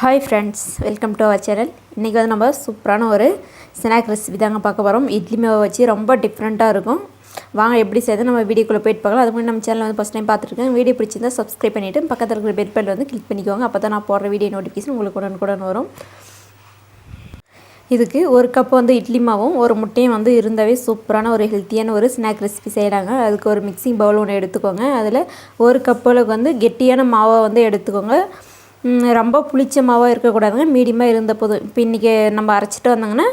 Hi friends welcome to our channel இன்றைக்கி வந்து நம்ம சூப்பரான ஒரு ஸ்நாக் ரெசிபி தாங்க பார்க்க போகிறோம் இட்லி மாவை வச்சு ரொம்ப டிஃப்ரெண்ட்டாக இருக்கும். வாங்க எப்படி செய்யுது நம்ம வீடியோக்குள்ளே போயிட்டு பார்க்கலாம். அது முன்னாடி நம்ம சேனல் வந்து ஃபஸ்ட் டைம் பார்த்துருக்கேன் வீடியோ பிடிச்சிருந்தா சப்ஸ்கிரைப் பண்ணிவிட்டு பக்கத்தில் இருக்கிற பெல் பெல் வந்து கிளிக் பண்ணிக்கோங்க. அப்போ தான் நான் போடுற வீடியோ நோட்டிஃபிகேஷன் உங்களுக்கு உடனுக்குடன் வரும். இதுக்கு ஒரு கப் வந்து இட்லி மாவும் ஒரு முட்டையும் வந்து இருந்தாவே சூப்பரான ஒரு ஹெல்த்தியான ஒரு ஸ்நாக் ரெசிபி செய்கிறாங்க அதுக்கு ஒரு மிக்சிங் பவுல் ஒன்று எடுத்துக்கோங்க. அதில் ஒரு கப் அளவுக்கு வந்து கெட்டியான மாவை வந்து எடுத்துக்கோங்க. ரொம்ப புளிச்ச மாவாக இருக்கக்கூடாதுங்க. மீடியமாக இருந்த போதும். இப்போ இன்றைக்கி நம்ம அரைச்சிட்டு வந்தாங்கன்னா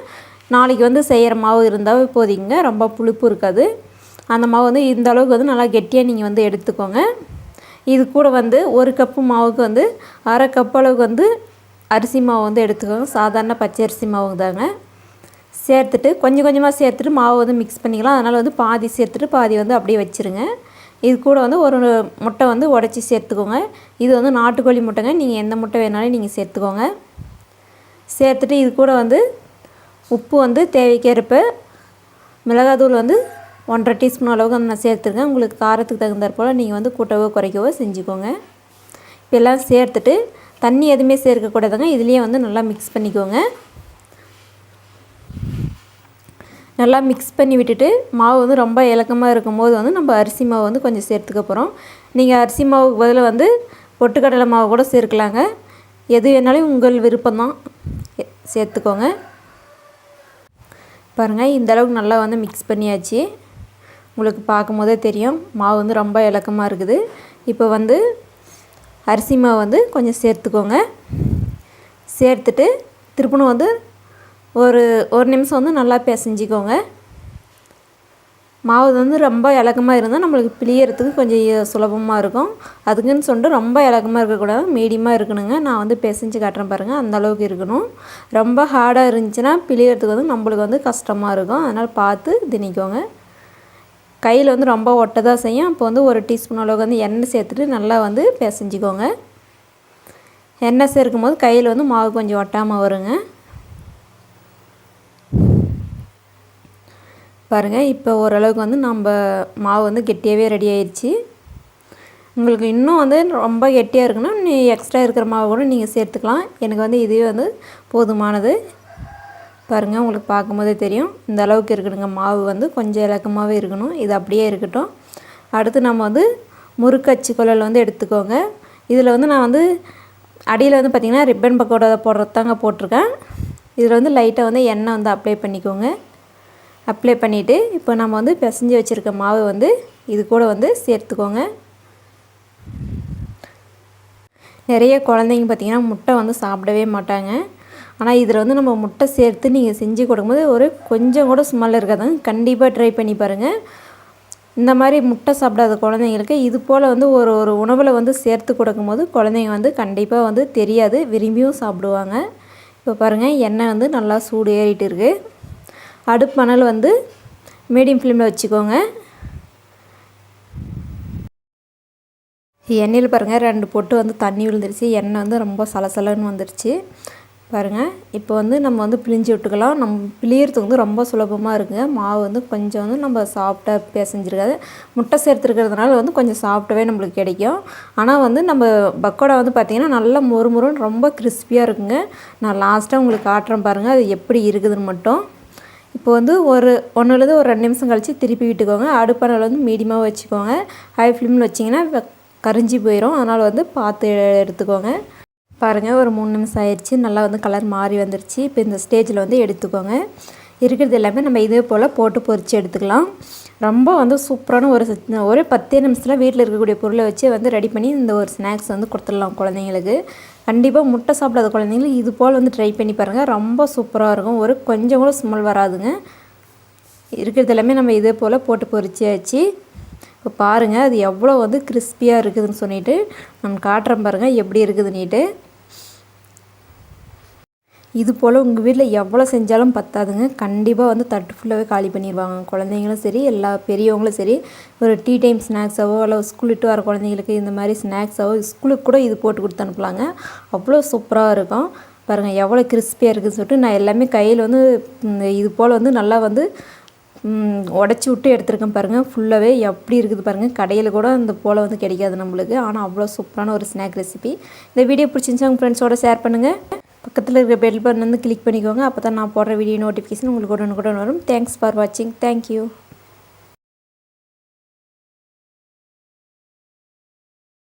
நாளைக்கு வந்து செய்கிற மாவு இருந்தால் போதிங்க. ரொம்ப புளிப்பு இருக்காது. அந்த மாவு வந்து இந்த அளவுக்கு வந்து நல்லா கெட்டியாக நீங்கள் வந்து எடுத்துக்கோங்க. இது கூட வந்து ஒரு கப்பு மாவுக்கு வந்து அரை கப் அளவுக்கு வந்து அரிசி மாவு வந்து எடுத்துக்கோங்க. சாதாரண பச்சை அரிசி மாவு தாங்க. சேர்த்துட்டு கொஞ்சம் கொஞ்சமாக சேர்த்துட்டு மாவு வந்து மிக்ஸ் பண்ணிக்கலாம். அதனால் வந்து பாதி சேர்த்துட்டு பாதி வந்து அப்படியே வச்சுருங்க. இது கூட வந்து ஒரு முட்டை வந்து உடச்சி சேர்த்துக்கோங்க. இது வந்து நாட்டுக்கோழி முட்டைங்க. நீங்கள் எந்த முட்டை வேணாலும் நீங்கள் சேர்த்துக்கோங்க. சேர்த்துட்டு இது கூட வந்து உப்பு வந்து தேவைக்கேற்ப மிளகாத்தூள் வந்து ஒன்றரை டீஸ்பூன் அளவுக்கு நான் சேர்த்துருக்கேன். உங்களுக்கு காரத்துக்கு தகுந்தாற் போல் நீங்கள் வந்து கூட்டவோ குறைக்கவோ செஞ்சுக்கோங்க. இப்போ எல்லாம் சேர்த்துட்டு தண்ணி எதுவுமே சேர்க்கக்கூடாதுங்க. இதுலேயே வந்து நல்லா மிக்ஸ் பண்ணிக்கோங்க. நல்லா மிக்ஸ் பண்ணி விட்டுட்டு மாவு வந்து ரொம்ப இலக்கமாக இருக்கும்போது வந்து நம்ம அரிசி மாவு வந்து கொஞ்சம் சேர்த்துக்க போகிறோம் நீங்கள் அரிசி மாவுக்கு பதிலாக வந்து பொட்டுக்கடலை மாவு கூட சேர்க்கலாங்க. எது வேணாலும் உங்கள் விருப்பம்தான். சேர்த்துக்கோங்க. பாருங்கள் இந்த அளவுக்கு நல்லா வந்து மிக்ஸ் பண்ணியாச்சு. உங்களுக்கு பார்க்கும் போதே தெரியும் மாவு வந்து ரொம்ப இலக்கமாக இருக்குது. இப்போ வந்து அரிசி மாவு வந்து கொஞ்சம் சேர்த்துக்கோங்க. சேர்த்துட்டு திருப்பணும் வந்து ஒரு ஒரு நிமிஷம் வந்து நல்லா பிசைஞ்சிக்கோங்க. மாவு வந்து ரொம்ப இலக்கமாக இருந்தால் நம்மளுக்கு பிழியறதுக்கு கொஞ்சம் சுலபமாக இருக்கும். அதுக்குன்னு சொல்லிட்டு ரொம்ப இலக்கமாக இருக்கக்கூடாது மீடியமாக இருக்கணுங்க. நான் வந்து பிசைஞ்சு காட்டுறேன் பாருங்கள் அந்த அளவுக்கு இருக்கணும். ரொம்ப ஹார்டாக இருந்துச்சுன்னா பிழியறதுக்கு வந்து நம்மளுக்கு வந்து கஷ்டமாக இருக்கும். அதனால் பார்த்து திணிக்கோங்க. கையில் வந்து ரொம்ப ஒட்ட தான் செய்யும். அப்போ வந்து ஒரு டீஸ்பூன் அளவுக்கு வந்து எண்ணெய் சேர்த்துட்டு நல்லா வந்து பிசைஞ்சிக்கோங்க. எண்ணெய் சேர்க்கும் போது கையில் வந்து மாவு கொஞ்சம் ஒட்டாமல் வருங்க. பாருங்கள் இப்போ ஓரளவுக்கு வந்து நம்ம மாவு வந்து கெட்டியாகவே ரெடி ஆயிடுச்சு உங்களுக்கு இன்னும் வந்து ரொம்ப கெட்டியாக இருக்குன்னா நீ எக்ஸ்ட்ரா இருக்கிற மாவு கூட நீங்கள் சேர்த்துக்கலாம். எனக்கு வந்து இதுவே வந்து போதுமானது. பாருங்கள் உங்களுக்கு பார்க்கும்போதே தெரியும். இந்த அளவுக்கு இருக்கணுங்க மாவு வந்து. கொஞ்சம் இலக்கமாகவே இருக்கணும். இது அப்படியே இருக்கட்டும். அடுத்து நம்ம வந்து முறுக்கச்சி குழல் வந்து எடுத்துக்கோங்க. இதில் வந்து நான் வந்து அடியில் வந்து பார்த்திங்கன்னா ரிப்பன் பக்கோடா போடுறது தாங்க போட்டிருக்கேன். இதில் வந்து லைட்டாக வந்து எண்ணெய் வந்து அப்ளை பண்ணிக்கோங்க. அப்ளை பண்ணிவிட்டு இப்போ நம்ம வந்து பிசைஞ்சு வச்சுருக்க மாவு வந்து இது கூட வந்து சேர்த்துக்கோங்க. நிறைய குழந்தைங்க பார்த்திங்கன்னா முட்டை வந்து சாப்பிடவே மாட்டாங்க. ஆனால் இதில் வந்து நம்ம முட்டை சேர்த்து நீங்கள் செஞ்சு கொடுக்கும்போது ஒரு கொஞ்சம் கூட ஸ்மெல் இருக்காதுங்க கண்டிப்பாக ட்ரை பண்ணி பாருங்கள் இந்த மாதிரி முட்டை சாப்பிடாத குழந்தைங்களுக்கு இது போல் வந்து ஒரு ஒரு உணவில் வந்து சேர்த்து கொடுக்கும்போது குழந்தைங்க வந்து கண்டிப்பாக வந்து தெரியாது விரும்பியும் சாப்பிடுவாங்க. இப்போ பாருங்கள் எண்ணெய் வந்து நல்லா சூடு ஏறிட்டு இருக்குது அடுப்பு மணல் வந்து மீடியம் ஃப்ளேமில் வச்சுக்கோங்க. எண்ணெயில் பாருங்கள் ரெண்டு பொட்டு வந்து தண்ணி விழுந்துருச்சு. எண்ணெய் வந்து ரொம்ப சலசலன்னு வந்துருச்சு. பாருங்கள் இப்போ வந்து நம்ம வந்து பிழிஞ்சு விட்டுக்கலாம். நம்ம பிழியறதுக்கு வந்து ரொம்ப சுலபமாக இருக்குங்க. மாவு வந்து கொஞ்சம் வந்து நம்ம சாஃப்டாக பிசைஞ்சிருக்காது. முட்டை சேர்த்துருக்கிறதுனால வந்து கொஞ்சம் சாஃப்டாகவே நம்மளுக்கு கிடைக்கும். ஆனால் வந்து நம்ம பக்கோடா வந்து பார்த்திங்கன்னா நல்லா மொறு மொறுன்னு ரொம்ப கிறிஸ்பியாக இருக்குங்க. நான் லாஸ்ட்டாக உங்களுக்கு காட்டுறேன் பாருங்கள் அது எப்படி இருக்குதுன்னு மட்டும். இப்போ வந்து ஒரு ஒன்றுலேருந்து ஒரு ரெண்டு நிமிஷம் கழித்து திருப்பி விட்டுக்கோங்க. அடுப்பானில் வந்து மீடியமாக வச்சுக்கோங்க. ஹை ஃப்ளேமில் வச்சிங்கன்னா கரிஞ்சி போயிடும் அதனால் வந்து பார்த்து எடுத்துக்கோங்க. பாருங்கள் ஒரு மூணு நிமிஷம் ஆயிடுச்சு. நல்லா வந்து கலர் மாறி வந்துருச்சு. இப்போ இந்த ஸ்டேஜில் வந்து எடுத்துக்கோங்க. இருக்கிறது எல்லாமே நம்ம இதே போல் போட்டு பொறிச்சு எடுத்துக்கலாம். ரொம்ப வந்து சூப்பரான ஒரு சத்- ஒரு பத்தே நிமிஷத்தில் வீட்டில் இருக்கக்கூடிய பொருளை வச்சு வந்து ரெடி பண்ணி இந்த ஒரு ஸ்நாக்ஸ் வந்து கொடுத்துடலாம் குழந்தைங்களுக்கு. கண்டிப்பாக முட்டை சாப்பிடாத குழந்தைங்களுக்கு இது போல் வந்து ட்ரை பண்ணி பாருங்கள் ரொம்ப சூப்பராக இருக்கும். ஒரு கொஞ்சம் கூட ஸ்மெல் வராதுங்க. இருக்கிறது எல்லாமே நம்ம இதே போல் போட்டு பொரிச்சாச்சு. இப்போ பாருங்கள் அது எவ்வளோ வந்து கிறிஸ்பியாக இருக்குதுன்னு சொல்லிட்டு நான் காட்டுறேன் பாருங்கள் எப்படி இருக்குதுன்னுட்டு. இது போல் உங்கள் வீட்டில் எவ்வளோ செஞ்சாலும் பத்தாதுங்க. கண்டிப்பாக வந்து தட்டு ஃபுல்லாகவே காலி பண்ணிடுவாங்க குழந்தைங்களும் சரி எல்லா பெரியவங்களும் சரி ஒரு டீ டைம் ஸ்நாக்ஸாவோ இல்லை ஸ்கூல் விட்டு வர குழந்தைங்களுக்கு இந்த மாதிரி ஸ்நாக்ஸாவோ ஸ்கூலுக்கு கூட இது போட்டு கொடுத்து அனுப்பலாங்க. அவ்வளோ சூப்பராக இருக்கும். பாருங்கள் எவ்வளோ கிறிஸ்பியாக இருக்குதுன்னு சொல்லிட்டு நான் எல்லாமே கையில் வந்து இது போல் வந்து நல்லா வந்து உடச்சி விட்டு எடுத்திருக்கேன் பாருங்கள் ஃபுல்லாகவே எப்படி இருக்குது பாருங்கள் கடையில் கூட அந்த போல் வந்து கிடைக்காது நம்மளுக்கு. ஆனால் அவ்வளோ சூப்பரான ஒரு ஸ்நாக் ரெசிபி இந்த வீடியோ பிடிச்சிருந்துச்சா உங்கள் ஃப்ரெண்ட்ஸோட ஷேர் பண்ணுங்கள் பக்கத்தில் இருக்கிற பெல் பட்டன் வந்து கிளிக் பண்ணிக்கோங்க. அப்போ தான் நான் போடுற வீடியோ நோட்டிஃபிகேஷன் உங்களுக்கு உடனுக்குடன் வரும். தேங்க்ஸ் ஃபார் வாட்சிங் தேங்க்யூ